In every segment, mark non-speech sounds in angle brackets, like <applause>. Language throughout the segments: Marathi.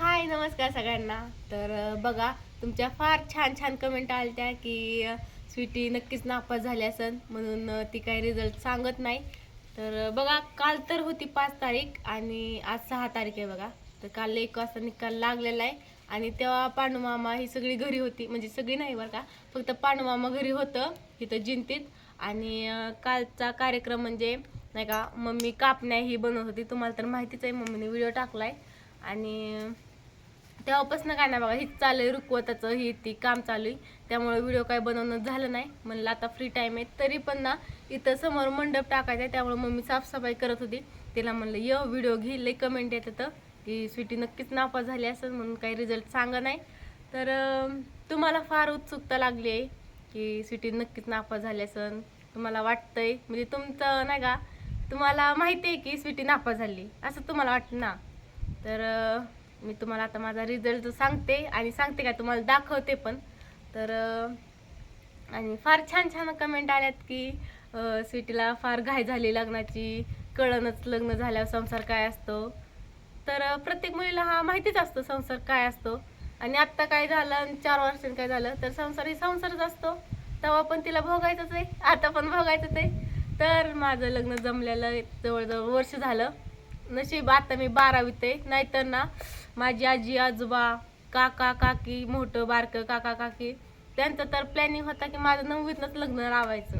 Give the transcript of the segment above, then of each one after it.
हाय नमस्कार सगळ्यांना. तर बघा तुमच्या फार छान छान कमेंट आल्या त्या की स्वीटी नक्कीच नापास झाली असन म्हणून ती काही रिझल्ट सांगत नाही. तर बघा काल तर होती पाच तारीख आणि आज सहा तारीख आहे बघा. तर काल एक वाजता निकाल लागलेला आहे आणि तेव्हा पांडुमामा ही सगळी घरी होती. म्हणजे सगळी नाही बरं का फक्त पांडुमामा घरी होतं इथं जिंतीत. आणि कालचा कार्यक्रम म्हणजे नाही का मम्मी कापण्या ही बनवत होती. तुम्हाला तर माहितीच आहे मम्मीने व्हिडिओ टाकला आहे आणि तेव्हापासून काय नाही बघा हीच चालू आहे रुकवताचं ही ती काम चालू आहे त्यामुळे व्हिडिओ काय बनवणं झालं नाही. म्हणलं आता फ्री टाईम आहे. तरी पण ना इथं समोर मंडप टाकायचा आहे. त्यामुळे मम्मी साफसफाई करत होती. तिला म्हणलं य व्हिडिओ घे. लई कमेंट येत होतं की स्वीटी नक्कीच नापास झाली असेल म्हणून काही रिझल्ट सांगा नाही. तर तुम्हाला फार उत्सुकता लागली आहे की स्वीटी नक्कीच नापास झाली असेल. तुम्हाला वाटतंय. म्हणजे तुमचं नाही का तुम्हाला माहिती आहे की स्वीटी नापास झाली. असं तुम्हाला वाटतं ना? तर मी तुम्हाला आता माझा रिझल्ट सांगते आणि सांगते काय तुम्हाला दाखवते पण. तर आणि फार छान छान कमेंट आल्यात की स्वीटीला फार घाई झाली लग्नाची कळणच लग्न झाल्यावर संसार काय असतो? तर प्रत्येक मुलीला हा माहितीच असतो संसार काय असतो. आणि आत्ता काय झालं आणि चार वर्षांनी काय झालं तर संसार ही संसारच असतो. तेव्हा पण तिला भोगायचंच आहे आता पण भोगायचंच आहे. तर माझं लग्न जमलेलं जवळजवळ वर्ष झालं. नशीब आता मी बारावीत आहे नाहीतर ना माझी आजी आजोबा काका काकी मोठं बारकं काका काकी त्यांचा तर प्लॅनिंग होता की माझं नववीतनंच लग्न लावायचं.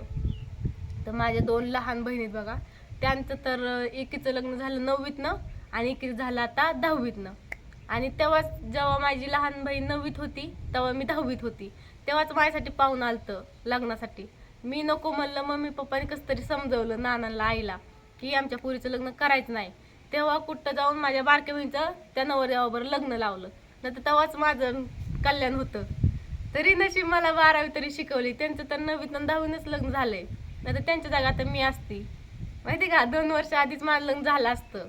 तर माझ्या दोन लहान बहिणीत बघा त्यांचं तर एकीचं लग्न झालं नववीतनं आणि एकीचं झालं आता दहावीतनं. आणि तेव्हाच जेव्हा माझी लहान बहीण नववीत होती तेव्हा मी दहावीत होती. तेव्हाच माझ्यासाठी पाहून आलतं लग्नासाठी. मी नको म्हणलं मम्मी पप्पाने कसं तरी समजवलं नानाला आईला की आमच्या पुरीचं लग्न करायचं नाही. तेव्हा कुठं जाऊन माझ्या बारक्या बहिणीचं त्या नवऱ्याबरोबर लग्न लावलं. नाही तर तेव्हाच माझं कल्याण होतं. तरी नशीब मला बारावी तरी शिकवली. त्यांचं तर नववीत आणि दहावीनच लग्न झालंय. नाही तर त्यांच्या जागा तर मी असती. माहिती का? दोन वर्ष आधीच माझं लग्न झालं असतं.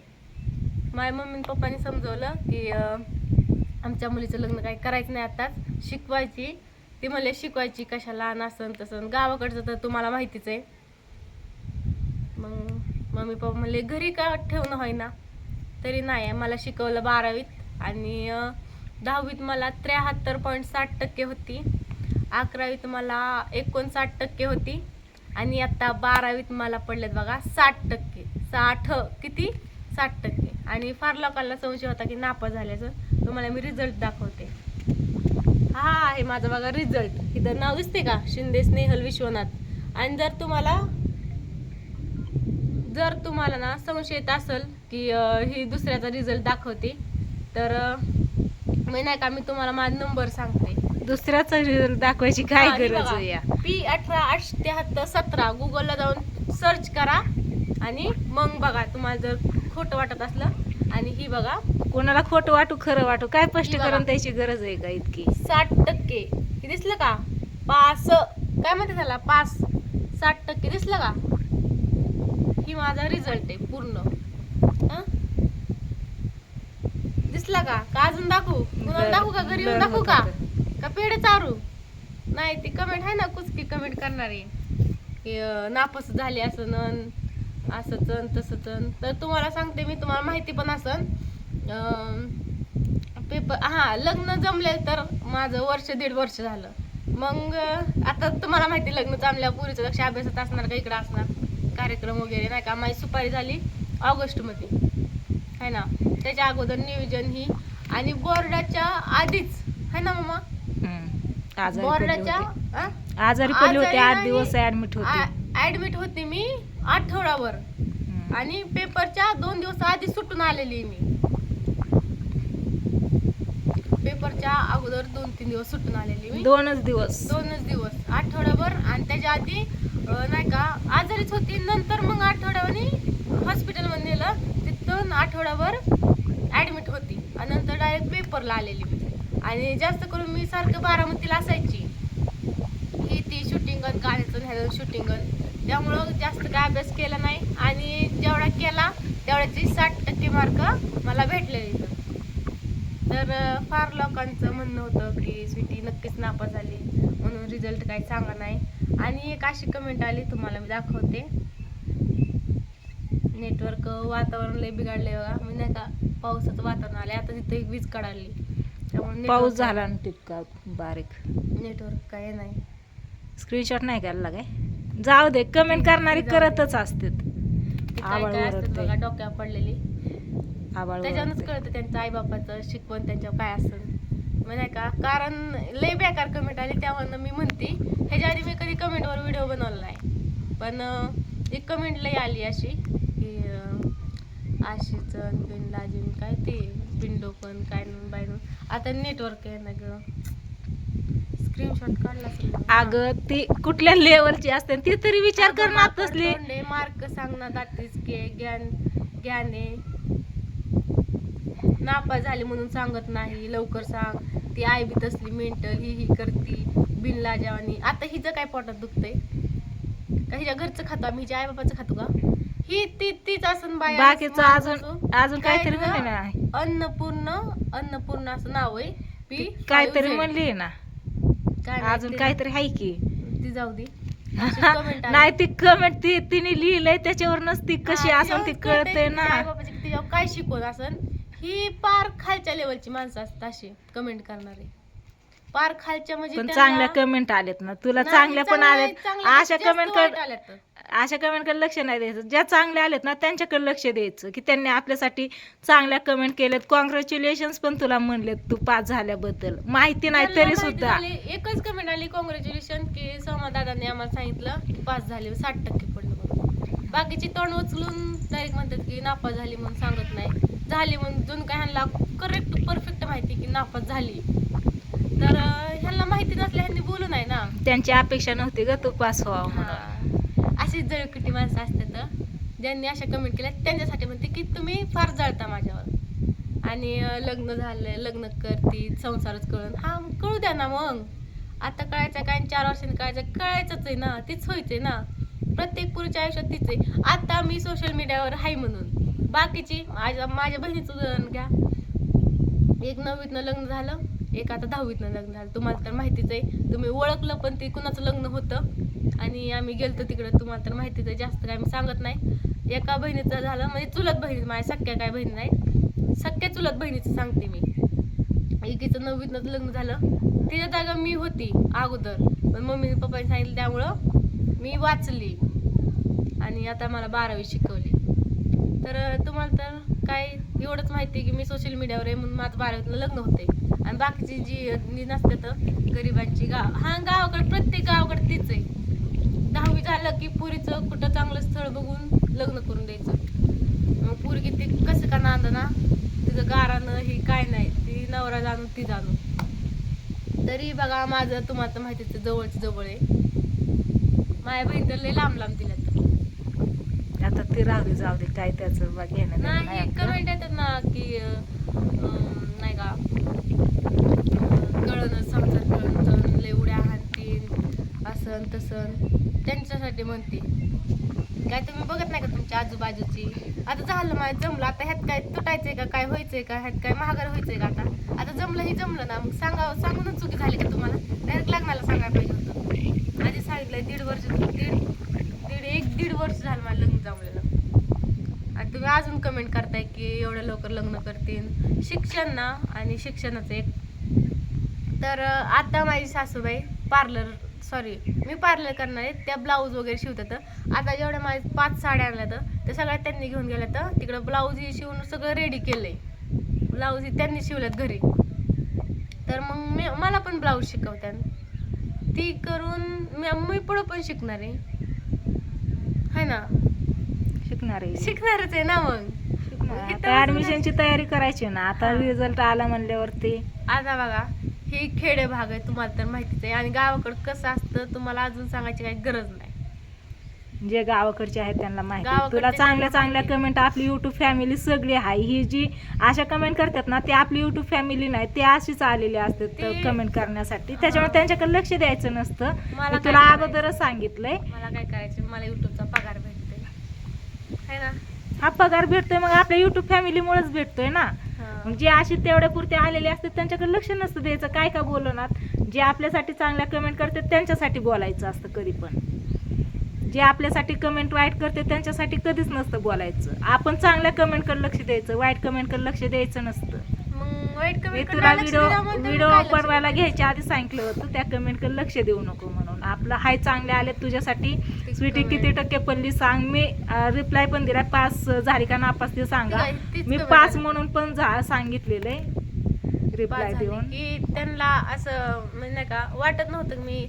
माझ्या मम्मी आणि पप्पानी समजवलं की आमच्या मुलीचं लग्न काही करायचं नाही आताच. शिकवायची. ती मला शिकवायची कशाला? लहान तसं. गावाकडचं तर तुम्हाला माहितीच आहे. मम्मी पप्पा म्हणले घरी का ठेवणं होय ना तरी नाही मला शिकवलं बारावीत आणि दहावीत मला त्र्याहत्तर पॉईंट साठ टक्के होती. अकरावीत मला एकोणसाठ टक्के होती आणि आत्ता बारावीत मला पडलेत बघा साठ टक्के. साठ किती? साठ टक्के. आणि फार लोकांना संशय होता की नापास झाल्याचं. तुम्हाला मी रिझल्ट दाखवते. हा आहे माझा बघा रिझल्ट इथं नाव दिसते का? शिंदे स्नेहल विश्वनाथ. आणि जर तुम्हाला जर तुम्हाला ना संशय येत असेल की ही दुसऱ्याचा रिझल्ट दाखवते तर मी नाही का मी तुम्हाला माझा नंबर सांगते. दुसऱ्याचा रिझल्ट दाखवायची काय गरज. आहे पी अठरा अठ्याहत्तर सतरा गुगलला जाऊन सर्च करा आणि मग बघा तुम्हाला जर खोटं वाटत असलं आणि ही बघा. कोणाला खोटं वाटू खरं वाटू काय. स्पष्टीकरण द्यायची गरज आहे का इतकी? साठ टक्के. दिसलं का? पास काय म्हणते त्याला? पास साठ टक्के. दिसलं का? ही माझा रिझल्ट आहे पूर्ण. हं? दिसला का? का अजून दाखवू? कुणाला दाखवू का? घरी येऊन दाखवू का. का पेढे चारू? नाही ती कमेंट आहे ना कुचकी कमेंट करणारी. नापास झाली असं अन तसंच अन. तर तुम्हाला सांगते मी तुम्हाला माहिती पण असन. पेपर हा लग्न जमले तर माझं वर्ष दीड वर्ष झालं. मग आता तुम्हाला माहिती लग्न जमल्या पुरीचं लक्ष अभ्यासात असणार का इकडं असणार? कार्यक्रम वगैरे नाही का? माझी सुपारी झाली ऑगस्टमध्ये. है ना? त्याच्या अगोदर नियोजन ही. आणि बोर्डाच्या आधीच. है ना मामा? हम्म. आजारी पडले बोर्डाच्या होते. आ? आजारी पडले होते आजारी आठ नाही. दिवस ऍडमिट होते. ऍडमिट होते मी आठवड्यावर. आणि पेपरच्या दोन दिवस आधी सुटून आलेली मी. पेपरच्या अगोदर दोन तीन दिवस सुटून आलेली मी. दोनच दिवस. दोनच दिवस. आठवड्याभर आणि त्याच्या आधी नाही का आजारीच होती. नंतर मग आठवड्यावानी हॉस्पिटलमध्ये नेलं. तिथून आठवड्यावर ॲडमिट होती. आणि नंतर डायरेक्ट पेपरला आलेली. मी आणि जास्त करून मी सारखं बारामतीला असायची. ही ती शूटिंग गाण्याचं ह्याचं शूटिंग त्यामुळं जास्त काय अभ्यास केला नाही. आणि जेवढा केला तेवढ्याची साठ टक्के मार्क मला भेटलेले तर फार लोकांचं म्हणणं होतं की स्वीटी नक्कीच नापास झाली. म्हणून रिझल्ट काही चांगला नाही. आणि एक अशी कमेंट आली तुम्हाला मी दाखवते. नेटवर्क वातावरण लय बिघडलंय बघा. मी नाही का पावसाचं वातावरण आलंय. आता तिथं एक वीज काढाली त्यामुळे पाऊस झाला ना टिपका बारीक. नेटवर्क काय नाही. स्क्रीनशॉट नाही काढला काय? जाऊ दे कमेंट करणारी करतच असतात. ते काय आवाज काय असतात ओरडते. बघा डोक्यावर पडलेली. वरडते. कळतं त्यांचं आईबापाचं शिकवण त्यांच्यावर काय असतं म्हणजे का? कारण लय बेकार कमेंट आली त्यावरनं मी म्हणते ह्याच्या आधी मी कधी कमेंटवर व्हिडिओ बनवला नाही. पण एक कमेंट लय आली अशी की आशीचं बिन लाजीन काय ते बिंडो पण काय नून बाय नून आता नेटवर्क आहे ना ग. स्क्रीनशॉट काढला. अगं ती कुठल्या लेवलची असते ती तरी विचार करणार तसली मार्क सांग ना दातीच के ज्ञान ज्ञाने नापास झाली म्हणून सांगत नाही लवकर सांग. ती आई बी तसली मेंटल ही ही करती बिनला जेवानी. आता हिचं काय पोटात दुखतंय? का हिच्या घरचं खातो आम्ही? हिच्या आई बापाचं खातो का? ही ती तीच असून बाय बाकीचं अजून अजून काहीतरी म्हणले ना अन्नपूर्ण अन्नपूर्ण असं नाव आहे. पी काहीतरी म्हणली ना. काय अजून काहीतरी आहे की. ती जाऊ दे. <laughs> अशी comment आली. नाही ती कमेंट ती तिने लिहिलंय त्याच्यावरच ती कशी हा, असून ती कळतंय ना. आई-बाबाची काय शिकवत असन? ही पार खालच्या लेवलची माणसं असतात अशी कमेंट करणारे. पार खालच्या म्हणजे पण त्यांना- चांगल्या कमेंट आलेत ना. तुला नाही, चांगल्या पण चांगल्या- आलेत. चांगल्या अशा जास्त कमेंट वाईट कर आल्यात. अशा कमेंटकडे लक्ष नाही द्यायचं. ज्या चांगल्या आलेत ना त्यांच्याकडे लक्ष द्यायचं. की त्यांनी आपल्यासाठी चांगल्या कमेंट केलेत कॉंग्रॅच्युलेशन पण तुला म्हणलेत तू पास झाल्याबद्दल. माहिती नाही त्यांना तरी माहिती सुद्धा. झाली, एकच कमेंट आली कॉंग्रॅच्युलेशन की सोमा दादांनी आम्हाला सांगितलं की पास झाले. साठ टक्के पडलं म्हणून बाकीची तोंड उचलून डायरेक्ट म्हणतात की नापास झाली म्हणून सांगत नाही. झाली म्हणून जून काय ह्यांना करेक्ट परफेक्ट माहिती की नापास झाली. तर ह्यांना माहिती नसल्या ह्यांनी बोलू नाही ना. त्यांची अपेक्षा नव्हती ग तू पास व्हावं म्हणून. हा. अशीच जळकिटी माणसं असतात ज्यांनी अशा कमेंट केल्या त्यांच्यासाठी म्हणते की तुम्ही फार जळता माझ्यावर. आणि लग्न झालंय लग्न करती संसारच कळून हा कळू द्या ना मग. आता कळायचं काय चार वर्षांनी कळायचं कळायचंच आहे ना तीच व्हायचंय ना. प्रत्येक पुरुषच्या आयुष्यात तीच. आहे आता मी सोशल मीडियावर आहे म्हणून. बाकीची माझ्या माझ्या बहिणीचं उदाहरण घ्या. एक नववीतनं लग्न झालं एक आता दहावीतनं लग्न झालं. तुम्हाला तर माहितीच आहे तुम्ही ओळखलं पण ते कुणाचं लग्न होतं? आणि आम्ही गेलतो तिकडं तुम्हाला तर माहितीच आहे जास्त काय मी सांगत नाही. एका बहिणीचं झालं म्हणजे चुलत बहिणी माझ्या सख्या काय बहिणी नाही. सख्या चुलत बहिणीचं सांगते मी. एकीचं नववीतनं लग्न झालं. तिच्या जागा मी होती अगोदर. पण मम्मी पप्पाने सांगितलं त्यामुळं मी वाचली. आणि आता मला बारावी शिकवली. तर तुम्हाला तर काय एवढंच माहिती आहे की मी सोशल मीडियावर आहे म्हणून माझं बारावीतलं लग्न होते आणि बाकीची जी नसते तर गरिबांची गाव हा गावाकडे प्रत्येक गावाकडे तीच आहे. दहावी झालं की पुरीचं कुठं चांगलं स्थळ बघून लग्न करून द्यायचं. मग पुरी ती कसं का नांद ना तिचं गारानं हे काय नाही ती नवरा जाणू ती जाणू तरी बघा माझं तुम्हाला माहितीच जवळच जवळ आहे. माझ्या बहीण तर लय लांब लांब दिल्यात आता ती राहू दे जाऊ दे काय त्याचं बा घेणं नाही. कमेंट येतात ना की नाही का कळण संसार कळण लय उड्या हाणतीन असं तसं त्यांच्यासाठी म्हणते काय तुम्ही बघत नाही का तुमच्या आजूबाजूची? आता झालं माझं जमलं. आता ह्यात काय तुटायचंय का? काय व्हायचंय का? ह्यात काय महागार व्हायचंय का आता? आता जमलं हे जमलं ना. मग सांगा सांगूनच चुकी झाली का तुम्हाला? डायरेक्ट लग्नाला सांगायला पाहिजे होतं. आधी सांगितलंय दीड वर्ष दीड दीड एक दीड वर्ष झालं मला लग्न जमलेलं. आणि तुम्ही अजून कमेंट करताय की एवढ्या लवकर लग्न करतील. शिक्षण ना आणि शिक्षणाचं एक. तर आता माझी सासूबाई पार्लर सॉरी मी पार्लर करणार आहे. त्या ब्लाऊज वगैरे शिवतात. आता जेवढ्या माझ्या पाच साड्या आणल्या तर त्या सगळ्या त्यांनी घेऊन गेल्या तर तिकडं ब्लाऊज ही शिवून सगळं रेडी केलंय. ब्लाऊज ही त्यांनी शिवल्यात घरी. तर मग मी मला पण ब्लाऊज शिकवतात ती करून मी मी पुढं पण शिकणार आहे. है ना? शिकणार आहे. शिकणारच आहे ना मग? ऍडमिशनची तयारी करायची ना. आता. रिझल्ट आला म्हणल्यावरती. आता बघा. ही खेडे भाग आहे तुम्हाला तर माहितीच आहे. आणि गावाकडं कसं असतं तुम्हाला अजून सांगायची काही गरज नाही. जे गावाकडचे आहेत त्यांना माहिती. तुला चांगल्या चांगल्या. कमेंट आपली युट्यूब फॅमिली सगळी आहे. ही जी अशा कमेंट करतात ना ते आपली युट्यूब फॅमिली नाही ते अशीच आलेली असतात कमेंट करण्यासाठी. त्याच्यामुळे त्यांच्याकडे लक्ष द्यायचं नसतं. मला तुला? अगोदरच सांगितलंय. मला काय करायचं? मला युट्यूबचा पगार भेटते है ना? हा पगार भेटतोय मग आपल्या युट्यूब फॅमिलीमुळेच भेटतोय ना. मग जे अशी तेवढ्या पुरते आलेले असतात त्यांच्याकडे लक्ष नसतं द्यायचं. काय का बोलणार? जे आपल्यासाठी चांगल्या कमेंट करतात त्यांच्यासाठी बोलायचं असतं कधी पण. जे आपल्यासाठी कमेंट वाईट करते त्यांच्यासाठी कधीच नसतं बोलायचं. आपण चांगल्या कमेंटकडे लक्ष द्यायचं वाईट कमेंटकडे लक्ष द्यायचं नसतं. मी कमेंट तुला व्हिडिओ व्हिडिओ बनवायला घ्यायच्या आधी सांगितलं होतं त्या कमेंटकडे लक्ष देऊ नको आपलं हाय चांगले आले तुझ्यासाठी. स्वीटी. किती टक्के पडली सांग. मी रिप्लाय पण दिला पाच झाली का नापास ते सांगा. मी आली. म्हणून पण सांगितलेलं. आहे रिप्लाय देऊन. की त्यांना असं म्हणजे का वाटत नव्हतं मी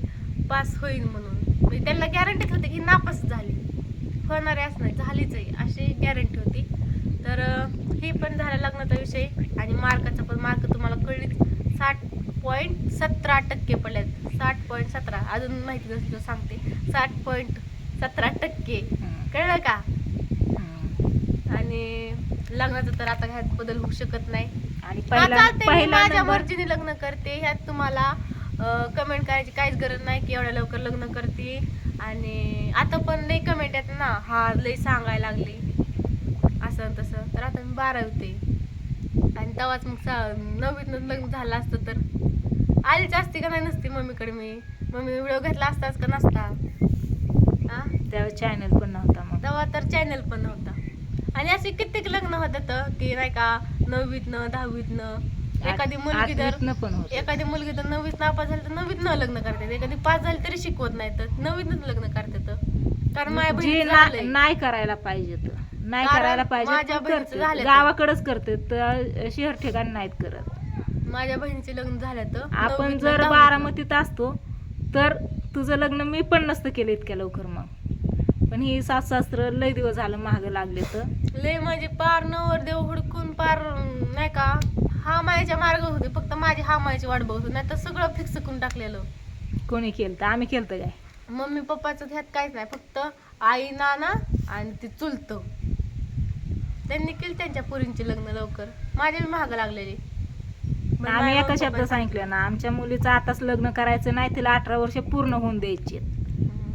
पास होईल म्हणून. म्हणजे त्यांना गॅरंटीच होती की नापास झाली. होणार आहे असं नाही झालीच आहे. अशी गॅरंटी होती. तर हे पण झालं लग्नाचा विषय. आणि मार्काचा पण मार्क तुम्हाला कळली साठ पॉईंट सतरा टक्के पडल्यात साठ पॉईंट सतरा. अजून माहिती नसलं तर सांगते. साठ पॉईंट सतरा टक्के. कळलं का. आणि लग्नाचं तर आता ह्यात बदल होऊ शकत नाही. आणि मी माझ्या मर्जीने लग्न करते. ह्यात तुम्हाला कमेंट करायची काहीच गरज नाही की एवढ्या लवकर लग्न करते. आणि आता पण लई कमेंट येत ना. हा लई सांगायला लागली. असं तसं. तर आता मी बारावी होते आणि तेव्हाच मग सा नववीतनं लग्न झालं असतं तर. आलीच असते का नाही नसती मम्मीकडे मी? मम्मी व्हिडिओ घेतला असताच का नसता? हा? चॅनल पण नव्हता मग. तेव्हा तर चॅनल पण नव्हता. आणि असे कित्येक लग्न होतात की नाही का नववीतनं दहावीतनं. एखादी मुलगी तर आठवीतनं पण होत एखादी मुलगी तर नववीत नापास झाली तर नववीत न लग्न करतात एखादी पास झाली तरी शिकवत नाही तर नववीतच लग्न करतात कारण माझ्या जे बहिणीचं ना- झालंय. नाही करायला पाहिजे तर. नाही कारण करायला पाहिजे माझ्या बहिणीचं करतात. झालं तर. गावाकडेच करते तर शहर ठिकाणी नाहीत करत. माझ्या बहिणीचे लग्न झालं तर आपण जर. बारामतीत असतो तर तुझं लग्न मी पण नसतं केलं इतक्या लवकर मग. पण ही सास सासर लय दिवस झालं महाग लागले तर. लय म्हणजे पार नवर देव हुडकून पार नाही का? हा मायाच्या मार्ग होते फक्त माझी हा मायाची वाट बघत होती नाही तर सगळं फिक्स करून टाकलेलं. कोणी केलं तर? आम्ही केलं काय? मम्मी पप्पाचं ह्यात काहीच नाही फक्त आई नाना आणि ती चुलत. त्यांनी केली त्यांच्या पुरींची लग्न लवकर. माझ्या महाग लागलेली. आम्ही एका शब्द सांगितलं ना आमच्या मुलीचं आताच लग्न करायचं नाही तिला अठरा वर्ष पूर्ण होऊन द्यायची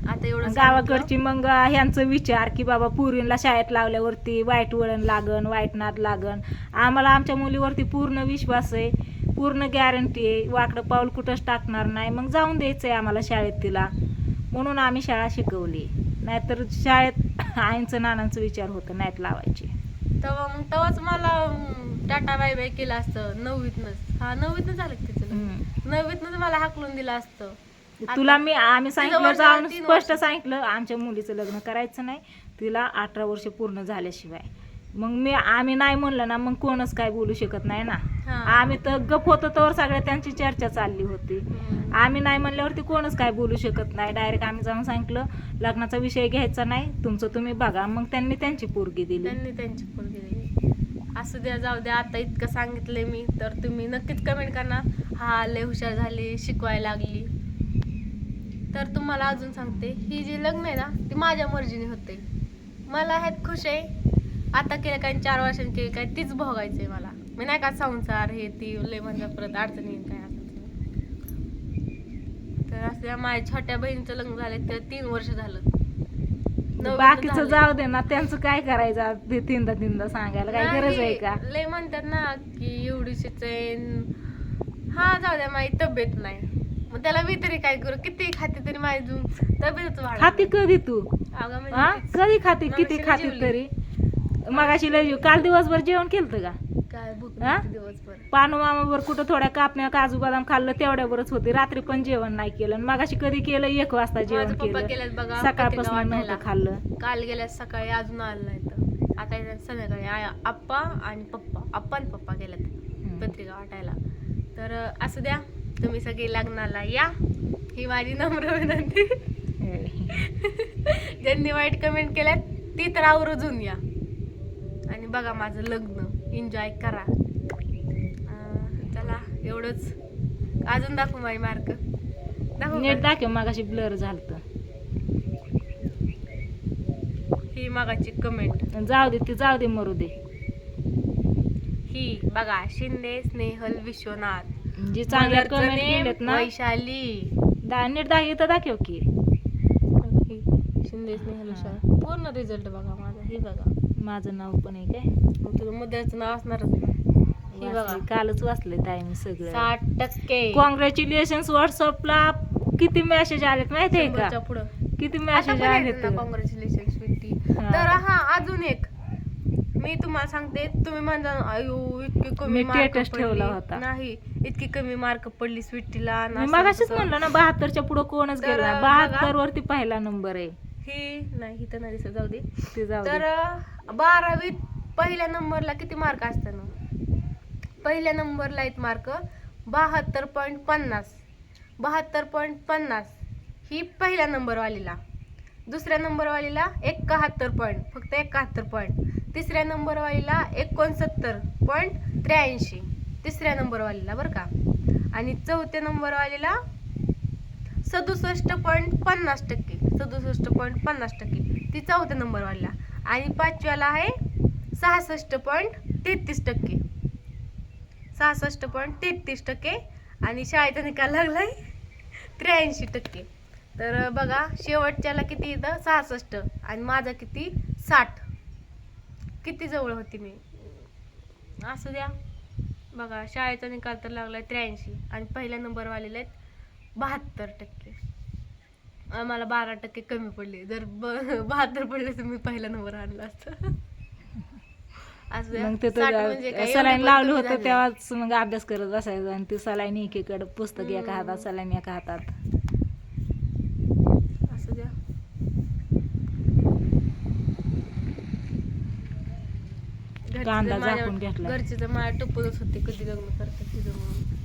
आता एवढं गावाकडची मग ह्यांचं विचार की बाबा पुरीला शाळेत लावल्यावरती वाईट वळण लागन वाईट नाद लागन. आम्हाला आमच्या मुलीवरती पूर्ण विश्वास आहे पूर्ण गॅरंटी आहे वाकडं पाऊल कुठंच टाकणार नाही. मग जाऊन द्यायचं आहे आम्हाला शाळेत तिला. म्हणून आम्ही शाळा शिकवली. नाहीतर शाळेत आईंचं नानांचं विचार होतं नाहीत लावायचे. तेव्हा मग तेव्हाच मला अं, टाटा बाय बाय केलं असतं नववीतनच. हा नववीतनं झालं का तिचं लग्न? मला हाकलून दिलं असतं. तुला मी आम्ही सांगितलं जाऊन तीन स्पष्ट. सांगितलं आमच्या मुलीचं लग्न करायचं नाही तिला अठरा वर्ष पूर्ण झाल्याशिवाय. मग मी आम्ही नाही म्हणलं ना मग कोणच काय बोलू शकत नाही ना. हा. आम्ही तर गप होतो तर सगळ्या त्यांची चर्चा चालली होती. हम्म. आम्ही नाही म्हणल्यावरती कोणच काय बोलू शकत नाही. डायरेक्ट आम्ही जाऊन सांगितलं लग्नाचा विषय घ्यायचा नाही तुमचं तुम्ही बघा. मग त्यांनी त्यांची पोरगी दिली. त्यांनी त्यांची पोरगी दिली. असू द्या जाऊ द्या आता इतकं सांगितलंय मी तर तुम्ही नक्कीच कमेंट करणार. हा लय हुशार झाली शिकवायला लागली. तर तुम्हाला अजून सांगते ही जी लग्न आहे ना ती माझ्या मर्जीने होते. मला ह्यात खुश आहे. आता केलं काय चार वर्षांनी केली काय तीच भोगायचं आहे मला. मी नाही का संसार हे ती लय म्हणजे परत अडचणी येईल काय असं. तर असं माझ्या छोट्या बहिणीचं लग्न झालं तर तीन वर्ष झालं. बाकीचं. जाऊ दे ना त्यांचं काय करायचं ते तीनदा तीनदा सांगायला? काय गरज आहे का? लय म्हणतात ना की एवढीशीच आहे न- हा जाऊ द्या माझी तब्येत नाही. मग त्याला मी तरी काय करू? किती खाते तरी माझी तब्येतच वाढ खाती कधी तू? अगं म्हणजे हा? तीच. कधी खाती? किती खाती जेवली. तरी? मगाशी लय जेव- काल दिवसभर जेवण केलं का? काय भूक हा? दिवसभर पानू मामावर कुठं थोड्या कापण्या काजू बदाम खाल्लं तेवढ्यावरच होती. रात्री पण जेवण नाही केलं. मगाशी कधी केलं एक वाजता जेवण केलं. सकाळपासून नव्हतं. खाल्लं. काल गेल्या सकाळी अजून आलं नाही तर. आता येतात संध्याकाळी. आया आप्पा आणि पप्पा. आप्पा आणि पप्पा गेल्यात. पत्रिका वाटायला. तर असू द्या तुम्ही सगळे लग्नाला या. ही माझी नम्र विनंती. <laughs> ज्यांनी वाईट कमेंट केल्यात ती तर आवर्जून या. आणि बघा माझं लग्न. एन्जॉय करा. एवढंच. अजून दाखवू माझी मार्क दाखवू नीट? दाखव मगाशी ब्लर झालत. ही मागाची कमेंट जाऊ दे ती जाऊ दे मरू दे. ही बघा शिंदे स्नेहल विश्वनाथ. जे चांगल्या कमेंट केलेत ना. वैशाली. दा- नीट दाखव तर दाखव की. शिंदे स्नेहल विश्वनाथ. पूर्ण रिझल्ट बघा माझा. ही बघा. माझं नाव पण आहे काय? तुझं मुद्द्याचं नाव असणारच ना. ही बघा. कालच वाचलंय टाइम सगळं. साठ टक्के. कॉंग्रॅच्युलेशन व्हॉट्सअपला किती मेसेज आलेत माहितीये का? शंभरच्या पुढं. किती आता मेसेज पण आले येतात ना कॉंग्रॅच्युलेशन स्वीटी हा. तर हा अजून एक. मी तुम्हाला सांगते तुम्ही म्हणता अयो इतकी कमी मी मार्क status ठेवला पडली." होता. नाही इतकी कमी मार्क पडली स्वीटीला मी मगाशीच म्हणलं ना बहात्तरच्या पुढे कोणच तर, गेला बघा. बहात्तर वरती पहिला नंबर आहे. ही नाही तर नाही दिसत जाऊ दे. ते जाऊ दे. तर अं, बारावीत पहिल्या नंबरला किती मार्क असतात ना पहिल्या नंबरला आहेत मार्क. बहात्तर पॉईंट पन्नास. बहात्तर पॉईंट पन्नास. ही पहिल्या नंबरवालीला. दुसऱ्या नंबरवालीला एकाहत्तर पॉईंट. फक्त एकाहत्तर पॉईंट. तिसऱ्या नंबरवालीला एकोणसत्तर पॉईंट त्र्याऐंशी. तिसऱ्या नंबरवालीला बरं का. आणि चौथ्या नंबरवालीला सदुसष्ट पॉईंट पन्नास टक्के. सदुसष्ट पॉईंट पन्नास टक्के. ती चौथ्या नंबरवालीला. आणि पाचव्याला आहे सहासष्ट पॉईंट तेहतीस टक्के. सहासष्ट पॉईंट तेहतीस टक्के आणि शाळेचा निकाल लागलाय त्र्याऐंशी टक्के. तर बघा शेवटच्याला किती येतं सहासष्ट आणि माझा किती? साठ. किती जवळ होती मी? असू द्या. बघा शाळेचा निकाल तर लागलाय त्र्याऐंशी आणि पहिल्या नंबरवालेले आहेत बहात्तर टक्के. आम्हाला बारा टक्के कमी पडले. जर ब- <laughs> बहात्तर पडले तर मी पहिला नंबर आणला असता. मग ते साठ म्हणजे सलाईन लावलं होतं. तेव्हाच मग अभ्यास करत बसायचं आणि ती सलाईन एकीकडे पुस्तक एका. हातात सलाईन एका हातात असू द्या घरचे कांदा तर माझ्या- झाकून घेतला. घरचे तर मला टप्पतच होते कधी लग्न करतात तुझं म्हणून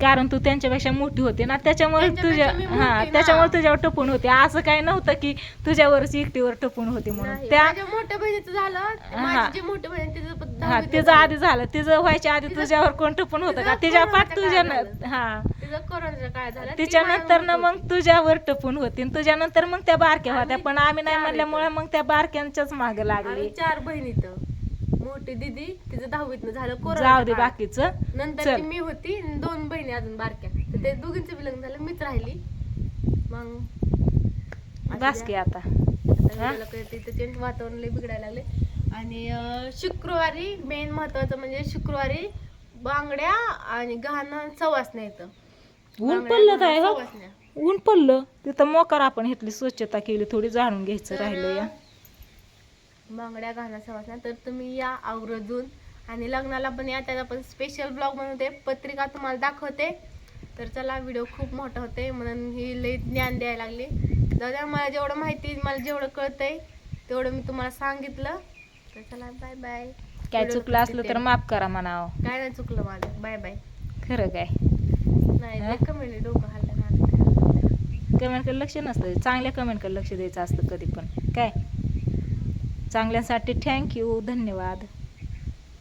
कारण तू त्यांच्यापेक्षा मोठी होती ना त्याच्यामुळे तुझ्या हा. त्याच्यामुळे तुझ्यावर टपून होते असं काही नव्हतं की तुझ्यावरच एकटीवर टपून होती म्हणून त्या मोठ्या बहिणीचं झालं हा. बहीण तिचं. आधी झालं तिचं व्हायच्या आधी तुझ्यावर कोण टपून होतं का तिचं तिच्या पाठ तुझ्या. हा तिचं कोरोनाचा काळ झाला ती तिच्या माझ्या नंतर ना. मग तुझ्यावर टपून होती तुझ्यानंतर मग त्या बारक्या होत्या पण आम्ही नाही म्हणल्यामुळे. मग त्या बारक्यांच्याच मागे लागली चार बहिणीत मोठी दिदी तिचं दहावीतनं झालं जाऊ कोरोना दे बाकीचं. नंतर चल. ती मी होती आणि दोन बहिणी अजून बारक्या. तर ते दोघींचं बी लग्न झालं मीच राहिली. मग बस की आता. हा? वातावरण लय बिघडायला लागले आणि अं, शुक्रवारी मेन महत्वाचं म्हणजे शुक्रवारी बांगड्या आणि गहाणं सवासण्या येतं ऊन पडलं काय हो? सवासण्या. ऊन पडलं. तिथं मोकार आपण इथली स्वच्छता केली थोडी जाणून घ्यायचं राहिलं या बांगड्या घालण्या सवासण्या तर तुम्ही या आवर्जून. आणि लग्नाला पण या त्याचा पण स्पेशल ब्लॉग बनवते पत्रिका तुम्हाला दाखवते. तर चला व्हिडिओ खूप मोठा होते म्हणून ही लई ज्ञान द्यायला लागली. दादा मला जेवढं माहिती मला जेवढं कळतंय तेवढं मी तुम्हाला सांगितलं. तर चला बाय बाय काय चुकलं असलं तर माफ करा म्हणावं. काय नाही चुकलं माझं. बाय बाय खरं काय? नाही? कमेंट डोकं हल्लं ना. कमेंटकडे लक्ष नसतं. चांगल्या कमेंटकडे लक्ष द्यायचं असतं कधी पण काय? चांगल्यासाठी थँक्यू धन्यवाद.